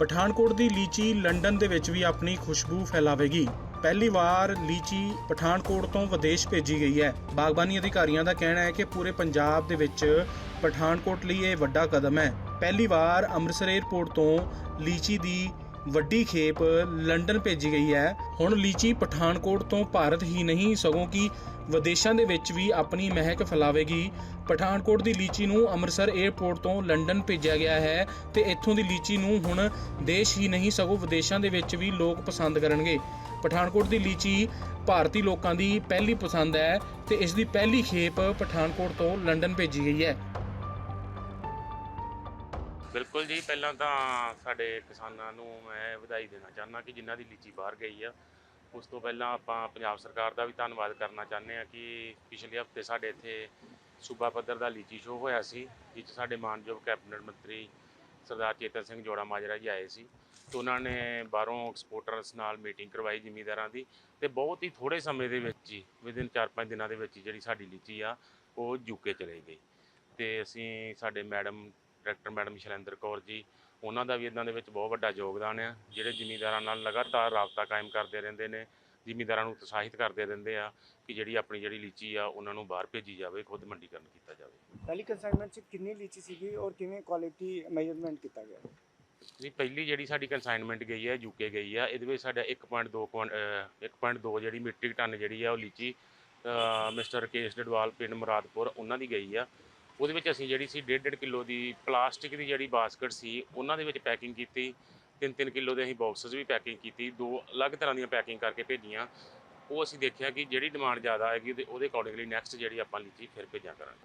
ਪਠਾਨਕੋਟ ਦੀ ਲੀਚੀ London ਦੇ ਵਿੱਚ ਵੀ ਆਪਣੀ ਖੁਸ਼ਬੂ ਫੈਲਾਵੇਗੀ। ਪਹਿਲੀ ਵਾਰ ਲੀਚੀ ਪਠਾਨਕੋਟ ਤੋਂ ਵਿਦੇਸ਼ ਭੇਜੀ ਗਈ ਹੈ। ਬਾਗਬਾਨੀ ਅਧਿਕਾਰੀਆਂ ਦਾ ਕਹਿਣਾ ਹੈ ਕਿ ਪੂਰੇ ਪੰਜਾਬ ਦੇ ਵਿੱਚ ਪਠਾਨਕੋਟ ਲਈ ਇਹ ਵੱਡਾ ਕਦਮ ਹੈ। ਪਹਿਲੀ ਵਾਰ ਅੰਮ੍ਰਿਤਸਰ ਏਅਰਪੋਰਟ ਤੋਂ ਲੀਚੀ ਦੀ ਵੱਡੀ ਖੇਪ ਲੰਡਨ ਭੇਜੀ ਗਈ ਹੈ। ਹੁਣ ਲੀਚੀ ਪਠਾਨਕੋਟ ਤੋਂ ਭਾਰਤ ਹੀ ਨਹੀਂ, ਸਗੋਂ ਕਿ ਵਿਦੇਸ਼ਾਂ ਦੇ ਵਿੱਚ ਵੀ ਆਪਣੀ ਮਹਿਕ ਫੈਲਾਵੇਗੀ। ਪਠਾਨਕੋਟ ਦੀ ਲੀਚੀ ਨੂੰ ਅੰਮ੍ਰਿਤਸਰ ਏਅਰਪੋਰਟ ਤੋਂ ਲੰਡਨ ਭੇਜਿਆ ਗਿਆ ਹੈ ਤੇ ਇੱਥੋਂ ਦੀ ਲੀਚੀ ਨੂੰ ਹੁਣ ਦੇਸ਼ ਹੀ ਨਹੀਂ, ਸਗੋਂ ਵਿਦੇਸ਼ਾਂ ਦੇ ਵਿੱਚ ਵੀ ਲੋਕ ਪਸੰਦ ਕਰਨਗੇ। ਪਠਾਨਕੋਟ ਦੀ ਲੀਚੀ ਭਾਰਤੀ ਲੋਕਾਂ ਦੀ ਪਹਿਲੀ ਪਸੰਦ ਹੈ ਤੇ ਇਸ ਦੀ ਪਹਿਲੀ ਖੇਪ ਪਠਾਨਕੋਟ ਤੋਂ ਲੰਡਨ ਭੇਜੀ ਗਈ ਹੈ। ਬਿਲਕੁਲ ਜੀ, ਪਹਿਲਾਂ ਤਾਂ ਸਾਡੇ ਕਿਸਾਨਾਂ ਨੂੰ ਮੈਂ ਵਧਾਈ ਦੇਣਾ ਚਾਹੁੰਦਾ ਕਿ ਜਿਨ੍ਹਾਂ ਦੀ ਲੀਚੀ ਬਾਹਰ ਗਈ ਆ, ਉਸ ਤੋਂ ਪਹਿਲਾਂ ਆਪਾਂ ਪੰਜਾਬ ਸਰਕਾਰ ਦਾ ਵੀ ਧੰਨਵਾਦ ਕਰਨਾ ਚਾਹੁੰਦੇ ਆ ਕਿ ਪਿਛਲੇ ਹਫ਼ਤੇ ਸਾਡੇ ਇੱਥੇ ਸੂਬਾ ਪੱਧਰ ਦਾ ਲੀਚੀ ਸ਼ੋਅ ਹੋਇਆ ਸੀ ਜਿਸ 'ਚ ਸਾਡੇ ਮਾਨਯੋਗ ਕੈਬਨਿਟ ਮੰਤਰੀ ਸਰਦਾਰ ਚੇਤਨ ਸਿੰਘ ਜੋੜਾ ਮਾਜਰਾ ਜੀ ਆਏ ਸੀ ਤੇ ਉਹਨਾਂ ਨੇ ਬਾਹਰੋਂ ਐਕਸਪੋਰਟਰਸ ਨਾਲ ਮੀਟਿੰਗ ਕਰਵਾਈ ਜ਼ਿਮੀਂਦਾਰਾਂ ਦੀ ਤੇ ਬਹੁਤ ਹੀ ਥੋੜੇ ਸਮੇਂ ਦੇ ਵਿੱਚ ਹੀ ਵਿਦਿਨ 4-5 ਦਿਨਾਂ ਦੇ ਵਿੱਚ ਹੀ ਜਿਹੜੀ ਸਾਡੀ ਲੀਚੀ ਆ, ਉਹ ਯੂਕੇ ਚਲੇ ਗਈ ਤੇ ਅਸੀਂ ਸਾਡੇ madam director madam Shailendra Kaur ji ਉਹਨਾਂ ਦਾ ਵੀ ਇਦਾਂ ਦੇ ਵਿੱਚ ਬਹੁਤ ਵੱਡਾ ਯੋਗਦਾਨ ਆ ਜਿਹੜੇ ਜ਼ਿਮੀਂਦਾਰਾਂ ਨਾਲ ਲਗਾਤਾਰ ਰਾਬਤਾ ਕਾਇਮ ਕਰਦੇ ਰਹਿੰਦੇ ਨੇ ਜ਼ਿਮੀਂਦਾਰਾਂ ਨੂੰ ਉਤਸ਼ਾਹਿਤ ਕਰਦੇ ਰਹਿੰਦੇ ਆ ਕਿ ਜਿਹੜੀ ਆਪਣੀ ਜਿਹੜੀ ਲੀਚੀ ਆ ਉਹਨਾਂ ਨੂੰ ਬਾਹਰ ਭੇਜੀ ਜਾਵੇ ਖੁਦ ਮੰਡੀਕਰਨ ਕੀਤਾ ਜਾਵੇ। ਪਹਿਲੀ ਕੰਸਾਈਨਮੈਂਟ ਚ ਕਿੰਨੀ ਲੀਚੀ ਸੀਗੀ ਔਰ ਕਿਵੇਂ ਕੁਆਲਿਟੀ ਮੈਜ਼ਰਮੈਂਟ ਕੀਤਾ ਗਿਆ? ਜੀ ਪਹਿਲੀ ਜਿਹੜੀ ਸਾਡੀ ਕੰਸਾਈਨਮੈਂਟ ਗਈ ਹੈ ਯੂਕੇ ਗਈ ਆ ਇਹਦੇ ਵਿੱਚ ਸਾਡਾ 1.2 ਕੁਆਂਟ- ਅਹ 1.2 ਜਿਹੜੀ ਮੀਟ੍ਰਿਕ ਟਨ ਜਿਹੜੀ ਆ ਉਹ ਲੀਚੀ ਮਿਸਟਰ ਰਕੇਸ਼ ਡਡਵਾਲ ਪਿੰਡ ਮੁਰਾਦਪੁਰ ਉਹਨਾਂ ਦੀ ਗਈ ਆ। ਉਹਦੇ ਵਿੱਚ ਅਸੀਂ ਜਿਹੜੀ ਸੀ 1.5 ਕਿਲੋ ਦੀ ਪਲਾਸਟਿਕ ਦੀ ਜਿਹੜੀ ਬਾਸਕਟ ਸੀ, ਉਹਨਾਂ ਦੇ ਵਿੱਚ ਪੈਕਿੰਗ ਕੀਤੀ। 3-3 ਕਿਲੋ ਦੇ ਅਸੀਂ ਬਾਕਸਸ ਵੀ ਪੈਕਿੰਗ ਕੀਤੀ। ਦੋ ਅਲੱਗ ਤਰ੍ਹਾਂ ਦੀਆਂ ਪੈਕਿੰਗ ਕਰਕੇ ਭੇਜੀਆਂ। ਉਹ ਅਸੀਂ ਦੇਖਿਆ ਕਿ ਜਿਹੜੀ ਡਿਮਾਂਡ ਜ਼ਿਆਦਾ ਆਏਗੀ ਤੇ ਉਹਦੇ ਅਕੋਰਡਿੰਗਲੀ ਨੈਕਸਟ ਜਿਹੜੀ ਆਪਾਂ ਲੀਚੀ ਫਿਰ ਭੇਜਿਆ ਕਰਾਂਗੇ।